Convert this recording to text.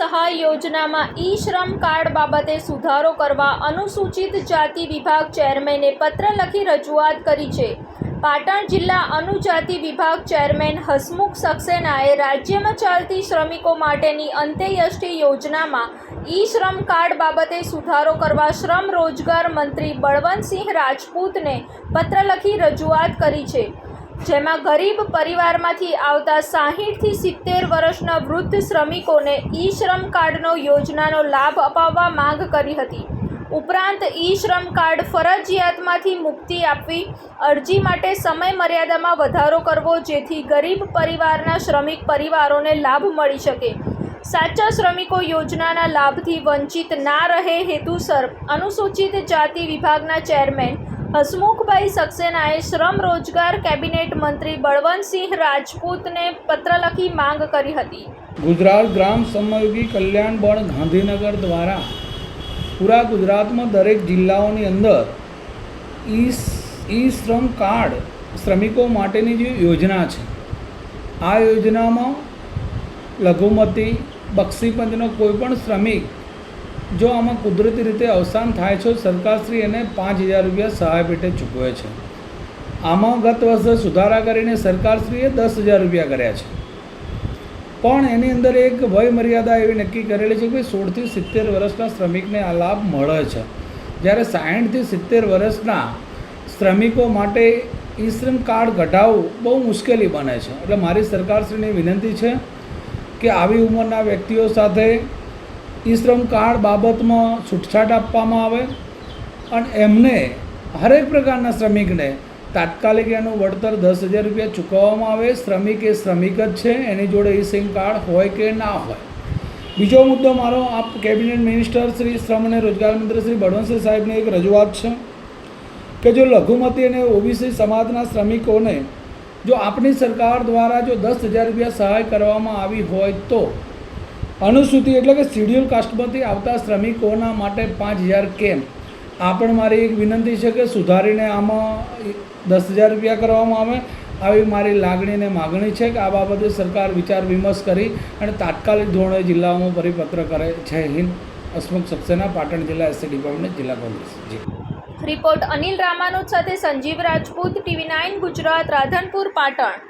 સહાય યોજનામાં ઈ શ્રમ કાર્ડ બાબતે સુધારો કરવા અનુસૂચિત જાતિ વિભાગ ચેરમેને પત્ર લખી રજૂઆત કરી છે. પાટણ જિલ્લા અનુજાતિ વિભાગ ચેરમેન હસમુખ સક્સેનાએ રાજ્યમાં ચાલતી શ્રમિકો માટેની અંત્યષ્ટિ યોજનામાં ઈ શ્રમ કાર્ડ બાબતે સુધારો કરવા શ્રમ રોજગાર મંત્રી બળવંતસિંહ રાજપૂતને પત્ર લખી રજૂઆત કરી છે. જેમાં ગરીબ પરિવારમાંથી આવતા સાહીઠથી સિત્તેર વર્ષના વૃદ્ધ શ્રમિકોને ઈ શ્રમ કાર્ડનો યોજનાનો લાભ અપાવવા માંગ કરી હતી. ઉપરાંત ઈ શ્રમ કાર્ડ ફરજિયાતમાંથી મુક્તિ આપવી, અરજી માટે સમય મર્યાદામાં વધારો કરવો જેથી ગરીબ પરિવારના શ્રમિક પરિવારોને લાભ મળી શકે. સાચા શ્રમિકો યોજનાના લાભથી વંચિત ના રહે હેતુસર અનુસૂચિત જાતિ વિભાગના ચેરમેન હસમુખભાઈ સક્સેનાએ શ્રમ રોજગાર કેબિનેટ મંત્રી બળવંતસિંહ રાજપૂતને પત્ર લખી માંગ કરી હતી. ગુજરાત ગ્રામ સમયોગી કલ્યાણ બળ ગાંધીનગર દ્વારા પૂરા ગુજરાતમાં દરેક જિલ્લાઓની અંદર ઈ શ્રમ કાર્ડ શ્રમિકો માટેની જે યોજના છે, આ યોજનામાં લઘુમતી, બક્ષીપંચનો કોઈ પણ શ્રમિક જો આમાં કુદરતી રીતે અવસાન થાય છે, સરકારશ્રી એને પાંચ હજાર રૂપિયા સહાય પેટે ચૂકવે છે. આમાં ગત વર્ષે સુધારા કરીને સરકારશ્રીએ દસ હજાર રૂપિયા કર્યા છે. પણ એની અંદર એક વય મર્યાદા એવી નક્કી કરેલી છે કે સોળથી સિત્તેર વર્ષના શ્રમિકને આ લાભ મળે છે. જ્યારે સાઠથી સિત્તેર વર્ષના શ્રમિકો માટે ઈ શ્રમ કાર્ડ કઢાવવું બહુ મુશ્કેલી બને છે. એટલે મારી સરકારશ્રીની વિનંતી છે કે આવી ઉંમરના વ્યક્તિઓ સાથે ઈ શ્રમ કાર્ડ બાબતમાં છૂટછાટ આપવામાં આવે અને એમને હરેક પ્રકારના શ્રમિકને તાત્કાલિક એનું વળતર દસ હજાર રૂપિયા ચૂકવવામાં આવે. શ્રમિક એ શ્રમિક જ છે, એની જોડે ઈ સિમ કાર્ડ હોય કે ના હોય. બીજો મુદ્દો મારો, આપ કેબિનેટ મિનિસ્ટર શ્રી શ્રમ અને રોજગાર મંત્રી શ્રી બળવંતસિંહ સાહેબની એક રજૂઆત છે કે જો લઘુમતી અને ઓબીસી સમાજના શ્રમિકોને જો આપણી સરકાર દ્વારા જો દસ હજાર રૂપિયા સહાય કરવામાં આવી હોય તો અનુસૂચિત એટલે કે શિડ્યુલ કાસ્ટમાંથી આવતા શ્રમિકોના માટે પાંચ હજાર કેમ આ પણ મારી એક વિનંતી છે કે સુધારીને આમાં દસ હજાર રૂપિયા કરવામાં આવે. આવી મારી લાગણી અને માગણી છે કે આ બાબતે સરકાર વિચાર વિમર્શ કરી અને તાત્કાલિક ધોરણે જિલ્લાઓમાં પરિપત્ર કરે. છે હિન્દ. હસમુખ સક્સેના, પાટણ જિલ્લા એસસી ડિપાર્ટમેન્ટ, જિલ્લા કોંગ્રેસ. રિપોર્ટ અનિલ રામાનુજ સાથે સંજીવ રાજપૂત, ટીવી નાઇન ગુજરાત, રાધનપુર, પાટણ.